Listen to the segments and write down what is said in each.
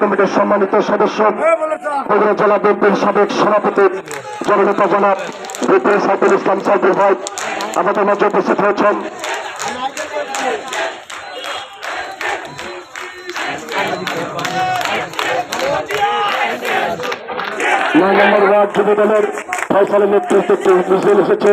কমিটির সম্মানিত সদস্য, বগুড়া জেলা বিএনপির সাবেক সভাপতি, জননেতা হয়েছেন। নয় নম্বর ওয়ার্ড যুব দলের ফয়সালের নেতৃত্বে এসেছে।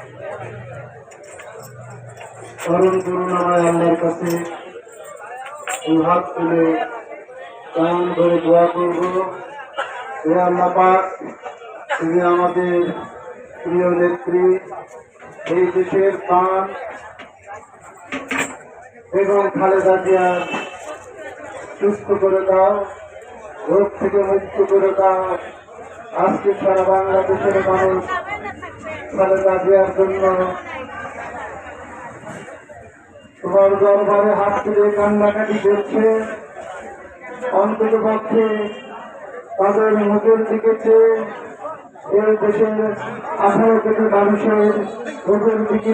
স্মরণ করুণাময় আল্লাহর কাছে। হাত তুলে কান ধরে দোয়া করব। হে আল্লাহ পাক, তুমি আমাদের প্রিয় নেত্রী, এই দেশের প্রাণ এবং খালেদা জিয়া সুস্থ করে দাও, রোগ থেকে মুক্ত করে দাও। আজকে সারা বাংলাদেশের মানুষ খালেদা জিয়ার জন্য তোমার দরবারে হাত তুলে কান্নাকাটি করছে। অন্তত পক্ষে তাদের মুখের দিকে এই দেশের আঠারো কোটি মানুষের মুখের দিকে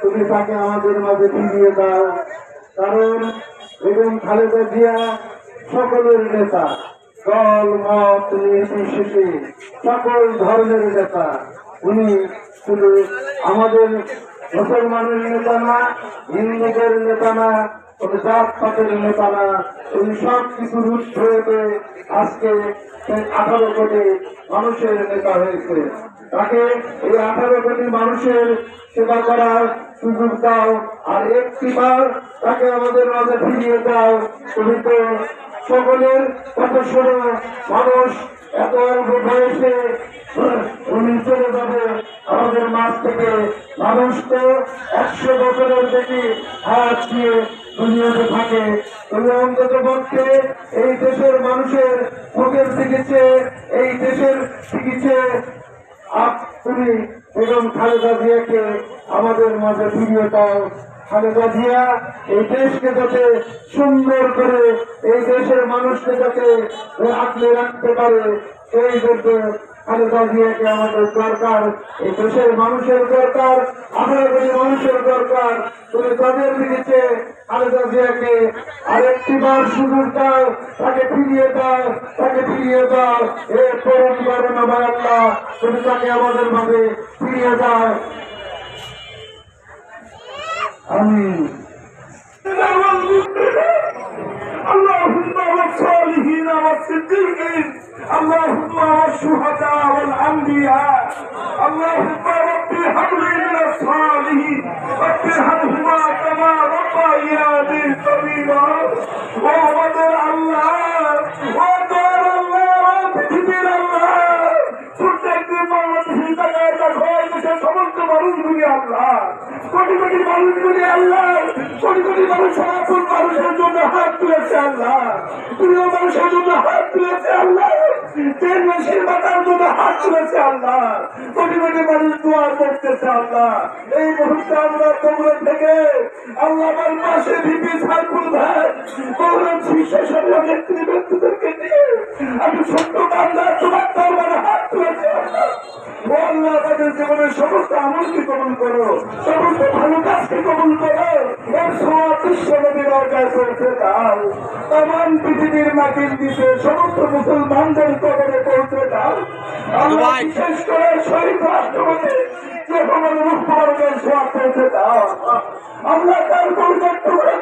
তুমি তাকে আমাদের মাঝে ফিরিয়ে দাও। কারণ এবং খালেদা জিয়া সকলের নেতা, দল, মত নির্বিশেষে সকল ধর্মের নেতা। উনি শুধু আমাদের মুসলমানের নেতা না হিন্দুদের নেতা না কোনো জাত পাতের নেতা না উনি সব কিছু রুদ্ধ হয়ে আজকে আঠারো কোটি মানুষের নেতা হয়েছে। তাকে এই আঠারো কোটি মানুষের সেবা করার সুযোগ দাও, আর তাকে আমাদের মাঝে ফিরিয়ে দাও, তুমি তো সকলের কত ষোলো মানুষ এত অল্প বয়সে উনি চলে যাবে। আমাদের মাছ থেকে মানুষ তো একশো বছরের বেশি হাত দিয়ে দুনিয়াতে থাকে। তুমি অন্তত পক্ষে এই দেশের মানুষের ভোগের চিকিৎসে, এই দেশের চিকিৎসে আপ তুমি বেগম খালেদা জিয়াকে আমাদের মাঝে ফিরিয়ে দাও। খালেদা জিয়া, এই দেশকে যাতে সুন্দর করে এই দেশের মানুষকে যাতে আঁকলে রাখতে পারে সেই জন্য খালেদা জিয়াকে আমাদের দরকার। এই দেশের মানুষের দরকার আঠারো কোটি মানুষের দরকার। তুমি তাদের দিকে খালেদা জিয়াকে আরেকটি বার সুযোগ দাও, তাকে ফিরিয়ে দাও, তাকে ফিরিয়ে দাও। এ পরম তুমি তাকে আমাদের মাঝে ফিরিয়ে দাও। آمين اللهم والصالحين والصديقين اللهم والشهداء والأنبياء اللهم رب حولي من الصالحين رب حولهما كما ربياني صغيرا وعبد الله সমস্ত মানুষগুলি আল্লাহ। কোটি কোটি মানুষগুলি আল্লাহ। কোটি কোটি মানুষ সনাতন মানুষের জন্য হাত তুলেছে আল্লাহ। প্রিয় মানুষের জন্য হাত তুলেছে আল্লাহ। মানুষ আমরা তোমরা থেকে আমার আমি বাংলা তোমার দরবারে হাত তুলেছি আল্লাহ ও আল্লাহ তাদের জীবনের সমস্ত আমলকে কবুল করো সমস্ত ভালো কাজকে কবুল করো। এর সোয়া বিশ্ব নবীর অর্গায় পৌঁছে দাও। তাম পৃথিবীর মাটির দিতে সমস্ত মুসলমানদের কবরে পৌঁছে দাও। আল্লাহ বিশেষ করে শহীদ রাষ্ট্রপতি যে কোনো রূপ বর্গের সোয়া পৌঁছে দাও। আল্লাহ তার পরিচয় টুকরে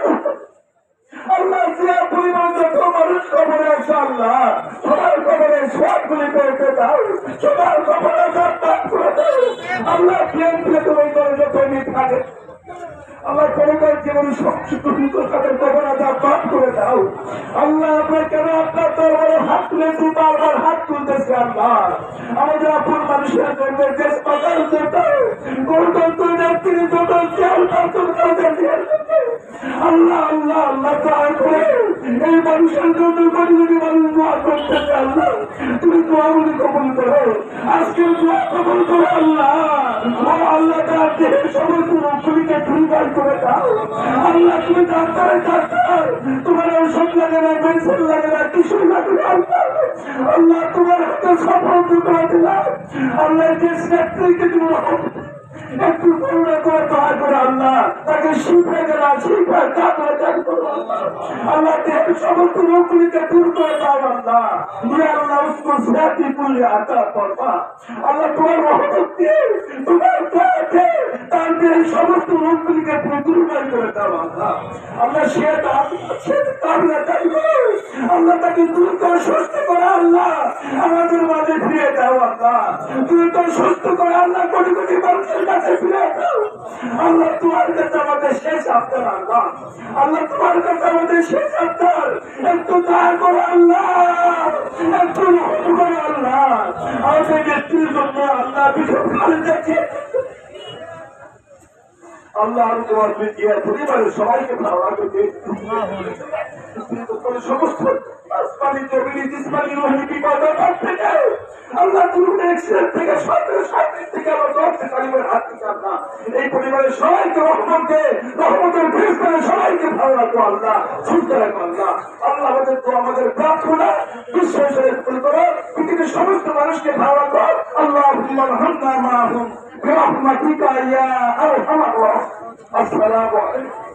আল্লাহ জিয়া পরিবার যত মানুষ কবরে আল্লাহ সবার কবরে সব গুলি করতে দাও। সবার কবরে জান্নাত করে দাও। আল্লাহ প্রেম দিয়ে তুমি করে যত থাকে আল্লাহ করবার জীবন তাদের কবর আজাব বাদ করে দাও। আল্লাহ আপনার কেন আপনার দরবারে হাত তুলেছি? বারবার হাত তুলতেছে আল্লাহ। আমাদের আপন মানুষের জন্য দেশ পাতার জন্য গণতন্ত্র নেত্রী জন্য চেয়ার আল্লাহ আল্লাহ আল্লাহ, দয়া করে এই মানুষের জন্য কোটি কোটি মানুষ দোয়া করতেছে আল্লাহ, তুমি দোয়াগুলি কবল করো। আজকের দোয়া কবল করো, আল্লাহ। আল্লাহ তার দেহের সমস্ত রোগগুলিকে পরিবার করে দাও। আল্লাহ, তুমি ডাক্তারের ডাক্তার। তোমার ওষুধ লাগে না মেডিসিন লাগে না কিছু লাগে না, আল্লাহ। তোমার হাতে সফল দিলাম আল্লাহ, যে নেত্রীকে তুমি একটু করুণা করে দয়া করে আল্লাহ তাকে শিখে গেলা শিখে কাঁদা দান আল্লাহ দেহের সমস্ত রোগগুলিকে দূর করে দাও আল্লাহ ইয়া আল্লাহ উসকো আতা আল্লাহ তোমার রহমত দিয়ে তোমার দয়া তার দেহের সমস্ত রোগগুলিকে তুমি দূর করে দাও আল্লাহ সে সে আল্লাহ তাকে দূর করে সুস্থ করে আল্লাহ আমাদের মাঝে ফিরে দাও আল্লাহ। তুমি তো সুস্থ করে আল্লাহ কোটি কোটি মানুষের কাছে ফিরে দাও। আল্লাহ, তোমার কাছে আমাদের শেষ আফতার আল্লাহ। আল্লাহ, তোমার কাছে আমাদের শেষ আফতার একটু দয়া করো আল্লাহ। একটু রহম করো আল্লাহ। আমাদের ব্যক্তির জন্য আল্লাহ। ভীষণ ভালো যাচ্ছে আল্লাহ আমি তোমার বিদ্যা পরিবারের সবাইকে ভালো রাখবে সমস্ত এই পরিবারের সবাইকে রহমতের সবাইকে ভালো রাখো আল্লাহ রাখো আল্লাহ। আল্লাহ আমাদের তো আমাদের প্রার্থনা বিশ্বাসের করো পৃথিবীর সমস্ত মানুষকে ভালো রাখো। আল্লাহ برحمتك يا أرحم الراحمين. السلام عليكم.